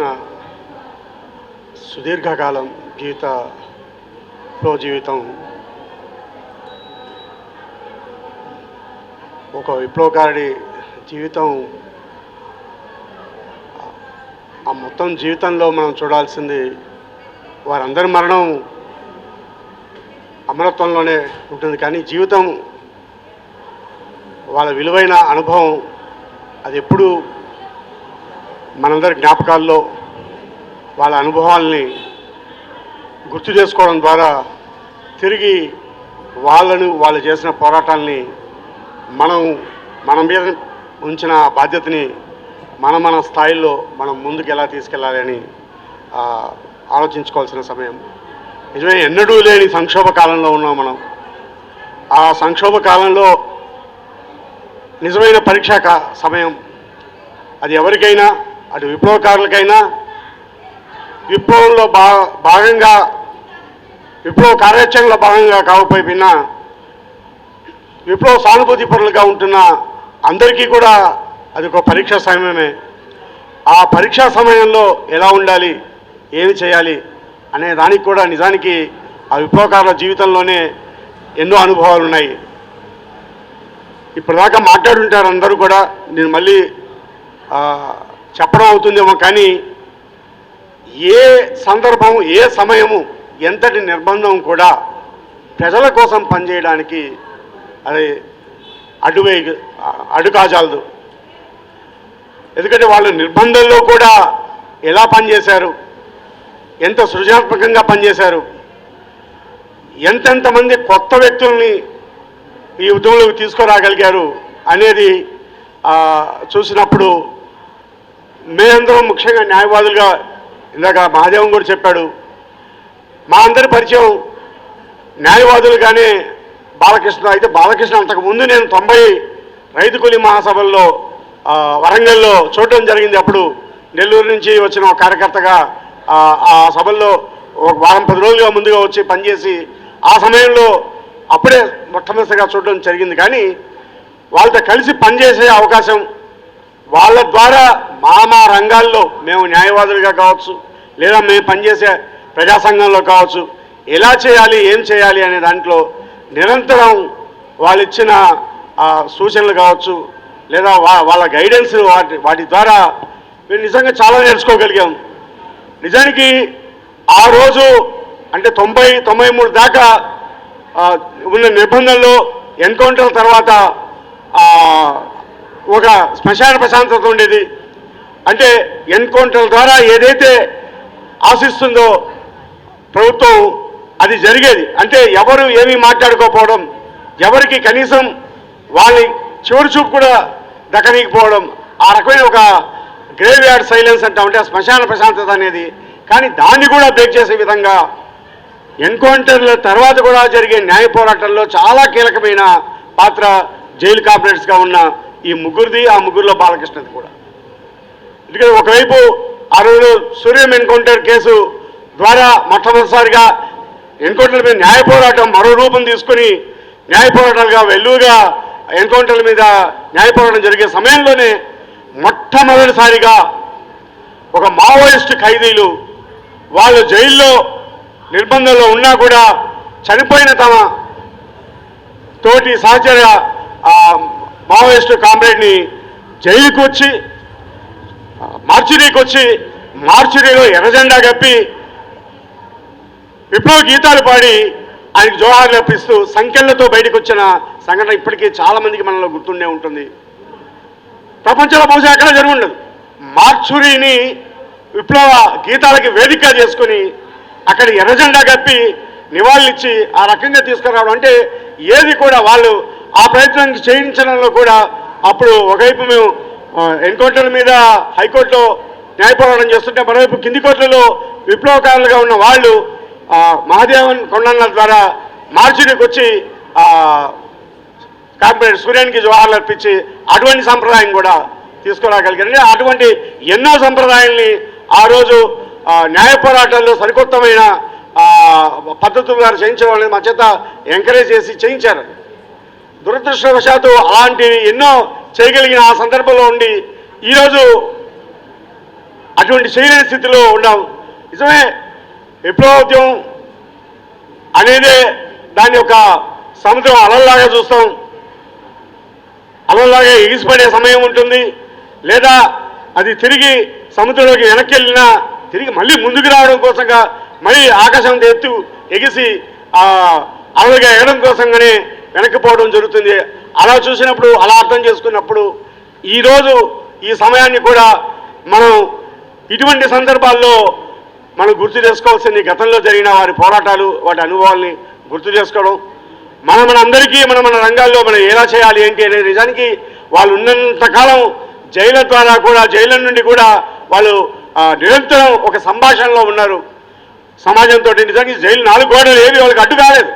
బాలకృష్ణ సుదీర్ఘకాలం జీవిత ప్రో జీవితం ఒక విప్లవకారుడి జీవితం ఆ మొత్తం జీవితంలో మనం చూడాల్సింది వారందరి మరణం అమరత్వంలోనే ఉంటుంది. కానీ జీవితం వాళ్ళ విలువైన అనుభవం అది ఎప్పుడు మనందరి జ్ఞాపకాల్లో వాళ్ళ అనుభవాల్ని గుర్తు చేసుకోవడం ద్వారా తిరిగి వాళ్ళను వాళ్ళు చేసిన పోరాటాల్ని మనం మన మీద ఉంచిన బాధ్యతని మన మన స్థాయిలో మనం ముందుకు ఎలా తీసుకెళ్ళాలి అని ఆలోచించుకోవాల్సిన సమయం. నిజమే ఎన్నడూ లేని సంక్షోభ కాలంలో ఉన్నాం మనం. ఆ సంక్షోభ కాలంలో నిజమైన పరీక్షా సమయం. అది ఎవరికైనా అటు విప్లవకారులకైనా విప్లవంలో భా భాగంగా విప్లవ కార్యాచరణలో భాగంగా కాకపోయినా విప్లవ సానుభూతి పరులుగా ఉంటున్న అందరికీ కూడా అది ఒక పరీక్షా సమయమే. ఆ పరీక్షా సమయంలో ఎలా ఉండాలి ఏమి చేయాలి అనే దానికి కూడా నిజానికి ఆ విప్లవకారుల జీవితంలోనే ఎన్నో అనుభవాలు ఉన్నాయి. ఇప్పటిదాకా మాట్లాడుంటారు అందరూ కూడా నేను మళ్ళీ చెప్పడం అవుతుందేమో కానీ ఏ సందర్భం ఏ సమయము ఎంతటి నిర్బంధం కూడా ప్రజల కోసం పనిచేయడానికి అది అడువే అడుకాజాలదు ఎందుకంటే వాళ్ళు నిర్బంధంలో కూడా ఎలా పనిచేశారు ఎంత సృజనాత్మకంగా పనిచేశారు ఎంతెంతమంది కొత్త వ్యక్తుల్ని ఈ ఉద్యమంలోకి తీసుకురాగలిగారు అనేది చూసినప్పుడు మేమందరం ముఖ్యంగా న్యాయవాదులుగా ఇందాక మహాదేవం కూడా చెప్పాడు. మా అందరి పరిచయం న్యాయవాదులుగానే బాలకృష్ణ అయితే బాలకృష్ణ అంతకు ముందు నేను తొంభై రైతు కూలి మహాసభల్లో వరంగల్లో చూడడం జరిగింది. అప్పుడు నెల్లూరు నుంచి వచ్చిన ఒక కార్యకర్తగా ఆ, ఆ సభల్లో ఒక వారం పది రోజులుగా ముందుగా వచ్చి పనిచేసి ఆ సమయంలో అప్పుడే మొట్టమొదటిగా చూడడం జరిగింది. కానీ వాళ్ళతో కలిసి పనిచేసే అవకాశం వాళ్ళ ద్వారా మా మా రంగాల్లో మేము న్యాయవాదులుగా కావచ్చు లేదా మేము పనిచేసే ప్రజా సంఘంలో కావచ్చు ఎలా చేయాలి ఏం చేయాలి అనే దాంట్లో నిరంతరం వాళ్ళు ఇచ్చిన సూచనలు కావచ్చు లేదా వాళ్ళ గైడెన్స్ వాటి వాటి ద్వారా మేము నిజంగా చాలా నేర్చుకోగలిగాం. నిజానికి ఆ రోజు అంటే తొంభై తొంభై మూడు దాకా ఉన్న నిబంధనలు ఎన్కౌంటర్ తర్వాత ఒక శ్మశాన ప్రశాంతత ఉండేది. అంటే ఎన్కౌంటర్ల ద్వారా ఏదైతే ఆశిస్తుందో ప్రభుత్వం అది జరిగేది. అంటే ఎవరు ఏమీ మాట్లాడుకోకపోవడం ఎవరికి కనీసం వాళ్ళని చివరి చూపు కూడా దక్కనీకపోవడం ఆ రకమైన ఒక గ్రేవ్ యార్డ్ సైలెన్స్ అంటాం అంటే శ్మశాన ప్రశాంతత అనేది. కానీ దాన్ని కూడా బ్రేక్ చేసే విధంగా ఎన్కౌంటర్ల తర్వాత కూడా జరిగే న్యాయ పోరాటంలో చాలా కీలకమైన పాత్ర జైలు కాపరేట్స్గా ఉన్న ఈ ముగ్గురిది ఆ ముగ్గురులో బాలకృష్ణది కూడా. ఎందుకంటే ఒకవైపు ఆ రోజు సూర్యం ఎన్కౌంటర్ కేసు ద్వారా మొట్టమొదటిసారిగా ఎన్కౌంటర్ల మీద న్యాయ పోరాటం మరో రూపం తీసుకుని న్యాయ పోరాటాలుగా వెల్లుగా ఎన్కౌంటర్ల మీద న్యాయ పోరాటం జరిగే సమయంలోనే మొట్టమొదటిసారిగా ఒక మావోయిస్ట్ ఖైదీలు వాళ్ళు జైల్లో నిర్బంధంలో ఉన్నా కూడా చనిపోయిన తమ తోటి సహచర మావోయిస్టు కామ్రేడ్ని జైలుకు వచ్చి మార్చురీకి వచ్చి మార్చురీలో ఎర్రజెండా కప్పి విప్లవ గీతాలు పాడి ఆయనకు జోహార్లు అర్పిస్తూ సంఖ్యలతో బయటకు వచ్చిన సంఘటన ఇప్పటికీ చాలామందికి మనలో గుర్తుండే ఉంటుంది. ప్రపంచంలో బహుశా ఎక్కడ జరుగుండదు. మార్చురీని విప్లవ గీతాలకి వేదిక చేసుకుని అక్కడ ఎర్రజెండా కప్పి నివాళులిచ్చి ఆ రకంగా తీసుకురావడం అంటే ఏది కూడా వాళ్ళు ఆ ప్రయత్నం చేయించడంలో కూడా అప్పుడు ఒకవైపు మేము ఆ, ఎన్కౌంటర్ల మీద హైకోర్టులో న్యాయ పోరాటం చేస్తుంటే మరోవైపు కింది కోర్టులలో విప్లవకారులుగా ఉన్న వాళ్ళు మహాదేవన్ కొండల ద్వారా మార్చురీకి వచ్చి ఆ, కార్పొరేట్ సూర్యానికి జోహార్లు అర్పించి అటువంటి సంప్రదాయం కూడా తీసుకురాగలిగారు అటువంటి ఎన్నో సంప్రదాయాల్ని ఆ రోజు న్యాయ పోరాటాల్లో సరికొత్తమైన పద్ధతులు గారు చేయించేవాళ్ళని మా చేత ఎంకరేజ్ చేసి చేయించారు దురదృష్టవశాత్తు అలాంటివి ఎన్నో చేయగలిగిన ఆ సందర్భంలో ఉండి ఈరోజు అటువంటి చేయలేని స్థితిలో ఉన్నాం. నిజమే విప్లవోద్యమం అనేదే దాని యొక్క సముద్రం అలల్లాగా చూస్తాం. అలల్లాగా ఎగిసిపడే సమయం ఉంటుంది. లేదా అది తిరిగి సముద్రంలోకి వెనక్కి వెళ్ళినా తిరిగి మళ్ళీ ముందుకు రావడం కోసంగా మళ్ళీ ఆకాశం ఎత్తు ఎగిసి అలలుగా ఎగడం కోసంగానే వెనక్కిపోవడం జరుగుతుంది. అలా చూసినప్పుడు అలా అర్థం చేసుకున్నప్పుడు ఈరోజు ఈ సమయాన్ని కూడా మనం ఇటువంటి సందర్భాల్లో మనం గుర్తు చేసుకోవాల్సింది గతంలో జరిగిన వారి పోరాటాలు వాటి అనుభవాల్ని గుర్తు చేసుకోవడం. మనం మన అందరికీ మనం మన రంగాల్లో మనం ఎలా చేయాలి ఏంటి అనేది నిజానికి వాళ్ళు ఉన్నంతకాలం కాలం ద్వారా కూడా జైల నుండి కూడా వాళ్ళు నిరంతరం ఒక సంభాషణలో ఉన్నారు. సమాజంతో నిజానికి జైలు నాలుగు గోడలు ఏవి వాళ్ళకి అడ్డు కాలేదు.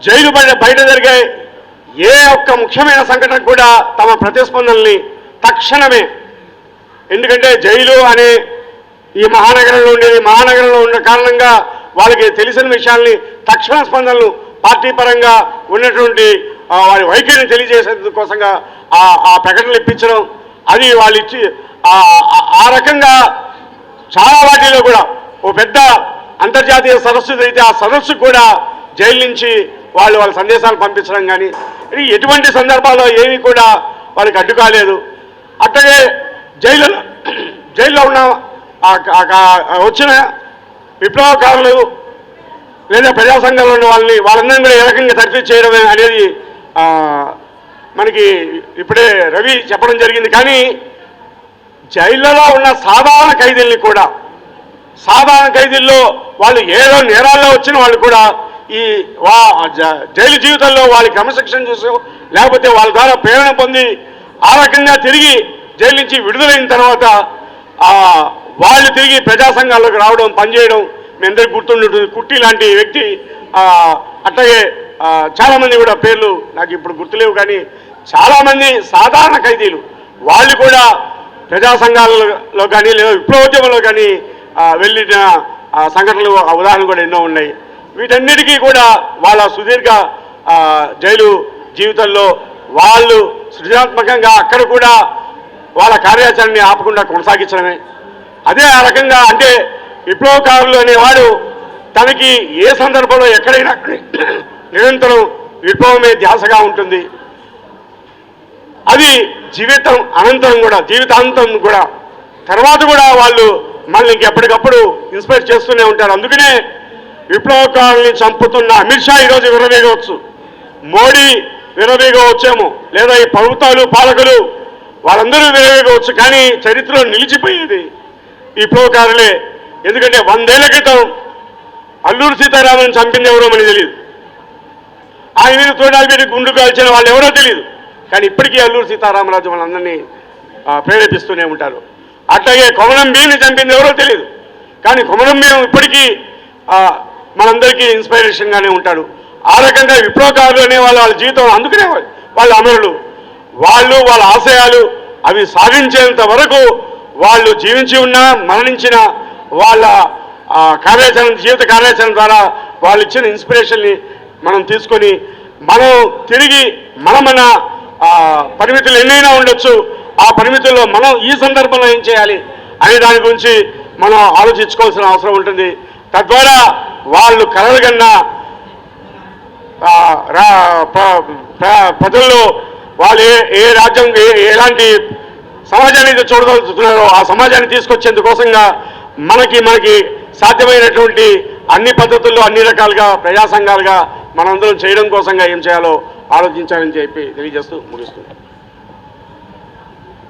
జైలు బయట బయట జరిగే ఏ ఒక్క ముఖ్యమైన సంఘటన కూడా తమ ప్రతిస్పందనల్ని తక్షణమే ఎందుకంటే జైలు అనే ఈ మహానగరంలో ఉండేది మహానగరంలో ఉన్న కారణంగా వాళ్ళకి తెలిసిన విషయాల్ని తక్షణ స్పందనలు పార్టీ పరంగా ఉన్నటువంటి వారి వైఖరిని తెలియజేసేందుకు కోసంగా ఆ ఆ ప్రకటనలు ఇప్పించడం అది వాళ్ళు ఇచ్చి ఆ- ఆ రకంగా చాలా వాటిలో కూడా ఓ పెద్ద అంతర్జాతీయ సదస్సు అయితే ఆ సదస్సు కూడా జైలు నుంచి వాళ్ళు వాళ్ళ సందేశాలు పంపించడం కానీ ఎటువంటి సందర్భాల్లో ఏమీ కూడా వాళ్ళకి అడ్డు కాలేదు. అట్లాగే జైలులో జైల్లో ఉన్న వచ్చిన విప్లవకారులు లేదా ప్రజా సంఘంలో ఉన్న వాళ్ళని వాళ్ళందరినీ కూడా ఏ రకంగా తర్ఫీ చేయడం అనేది మనకి ఇప్పుడే రవి చెప్పడం జరిగింది. కానీ జైళ్ళలో ఉన్న సాధారణ ఖైదీల్ని కూడా సాధారణ ఖైదీల్లో వాళ్ళు ఏదో నేరాల్లో వచ్చిన వాళ్ళు కూడా ఈ వా జ- జైలు జీవితంలో వాళ్ళ క్రమశిక్షణ చూసాం లేకపోతే వాళ్ళ ద్వారా ప్రేరణ పొంది ఆ రకంగా తిరిగి జైలు నుంచి విడుదలైన తర్వాత వాళ్ళు తిరిగి ప్రజా సంఘాల్లోకి రావడం పనిచేయడం మీ అందరికి గుర్తుండేటువంటి కుట్టి లాంటి వ్యక్తి అట్లాగే చాలామంది కూడా పేర్లు నాకు ఇప్పుడు గుర్తులేవు కానీ చాలామంది సాధారణ ఖైదీలు. వాళ్ళు కూడా ప్రజా సంఘాలలో కానీ లేదా విప్లవోద్యమంలో కానీ వెళ్ళిన సంఘటనలు ఉదాహరణ ఉదాహరణలు కూడా ఎన్నో ఉన్నాయి. వీటన్నిటికీ కూడా వాళ్ళ సుదీర్ఘ జైలు జీవితంలో వాళ్ళు సృజనాత్మకంగా అక్కడ కూడా వాళ్ళ కార్యాచరణని ఆపకుండా కొనసాగించడమే. అదే ఆ రకంగా అంటే విప్లవకారులు అనేవాడు తనకి ఏ సందర్భంలో ఎక్కడైనా నిరంతరం విప్లవమే ధ్యాసగా ఉంటుంది. అది జీవితం అనంతరం కూడా జీవితాంతం కూడా. తర్వాత కూడా వాళ్ళు మనల్ని ఇంకెప్పటికప్పుడు ఇన్స్పైర్ చేస్తూనే ఉంటారు. అందుకనే విప్లవకారుల్ని చంపుతున్న అమిత్ షా ఈరోజు విరవీగవచ్చు మోడీ విరవేగవచ్చేమో లేదా ఈ ప్రభుత్వాలు పాలకులు వాళ్ళందరూ విరవేగవచ్చు కానీ చరిత్రలో నిలిచిపోయేది విప్లవకారులే. ఎందుకంటే వందేళ్ళ క్రితం అల్లూరు సీతారామన్ చంపింది ఎవరో మనకి తెలియదు ఆయన మీద తోడాలి గుండు కాల్చిన వాళ్ళు ఎవరో తెలియదు కానీ ఇప్పటికీ అల్లూరు సీతారామరాజు వాళ్ళందరినీ ప్రేరేపిస్తూనే ఉంటారు. అట్లాగే కొమరం భీని చంపింది ఎవరో తెలియదు కానీ కొమరం భీం ఇప్పటికీ మనందరికీ ఇన్స్పిరేషన్గానే ఉంటాడు. ఆ రకంగా విప్లవకారులు అనే వాళ్ళ వాళ్ళ జీవితం అందుకనే వాళ్ళ అమరులు. వాళ్ళు వాళ్ళ ఆశయాలు అవి సాధించేంత వరకు వాళ్ళు జీవించి ఉన్నా మరణించిన వాళ్ళ కార్యాచరణ జీవిత కార్యాచరణ ద్వారా వాళ్ళు ఇచ్చిన ఇన్స్పిరేషన్ని మనం తీసుకొని మనం తిరిగి మన మన పరిమితులు ఎన్నైనా ఉండొచ్చు. ఆ పరిమితుల్లో మనం ఈ సందర్భంలో ఏం చేయాలి అనే దాని గురించి మనం ఆలోచించుకోవాల్సిన అవసరం ఉంటుంది. తద్వారా వాళ్ళు కలలు కన్నా రా- ప్రజల్లో వాళ్ళు ఏ ఏ రాజ్యం ఎలాంటి సమాజాన్ని చూడదలుచుకున్నారో ఆ సమాజాన్ని తీసుకొచ్చేందుకోసంగా మనకి మనకి సాధ్యమైనటువంటి అన్ని పద్ధతుల్లో అన్ని రకాలుగా ప్రజా సంఘాలుగా మనందరం చేయడం కోసంగా ఏం చేయాలో ఆలోచించాలని చెప్పి తెలియజేస్తూ ముగిస్తుంది